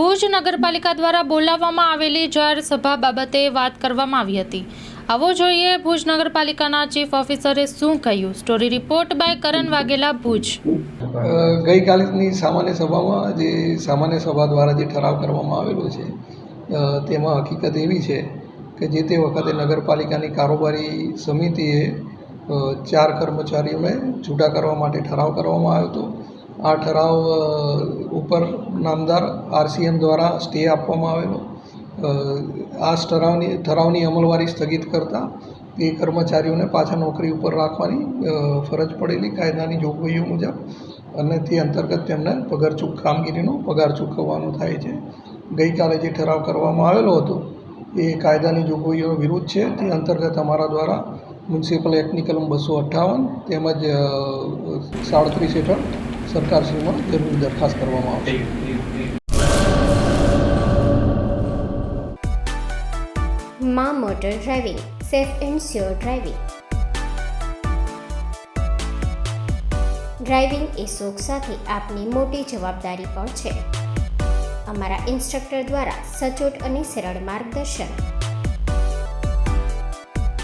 ભુજ નગરપાલિકા દ્વારા બોલાવવામાં આવેલી જાહેર સભા બાબતે વાત કરવામાં આવી હતી. આવો જોઈએ ભુજ નગરપાલિકાના ચીફ ઓફિસરે શું કહ્યું? Story report by Karan Vaghela, Bhuj. ગઈકાલની સામાન્ય સભામાં જે સામાન્ય સભા દ્વારા જે ઠરાવ કરવામાં આવેલો છે તેમાં હકીકત એવી છે કે જે તે વખતે નગરપાલિકાની કારોબારી સમિતિએ ચાર કર્મચારીઓને છૂટા કરવા માટે ઠરાવ કરવામાં આવ્યો હતો. આ ઠરાવ ઉપર નામદાર આરસીએમ દ્વારા સ્ટે આપવામાં આવેલો. આ ઠરાવની ઠરાવની અમલવારી સ્થગિત કરતાં એ કર્મચારીઓને પાછા નોકરી ઉપર રાખવાની ફરજ પડેલી કાયદાની જોગવાઈઓ મુજબ અને તે અંતર્ગત તેમને પગારચૂક કામગીરીનો પગાર ચૂકવવાનો થાય છે. ગઈકાલે જે ઠરાવ કરવામાં આવેલો હતો, એ કાયદાની જોગવાઈઓ વિરુદ્ધ છે. તે અંતર્ગત અમારા દ્વારા મ્યુનિસિપલ એક્ટની કલમ બસો અઠ્ઠાવન તેમજ સાડત્રીસ હેઠળ સરકારશ્રીમાં જરૂરી દરખાસ્ત કરવામાં આવશે. મા motor driving, safe and sure driving. Driving એ શોખ સાથે આપની મોટી જવાબદારી પણ છે. અમારા ઇન્સ્ટ્રક્ટર દ્વારા સચોટ અને સરળ માર્ગદર્શન.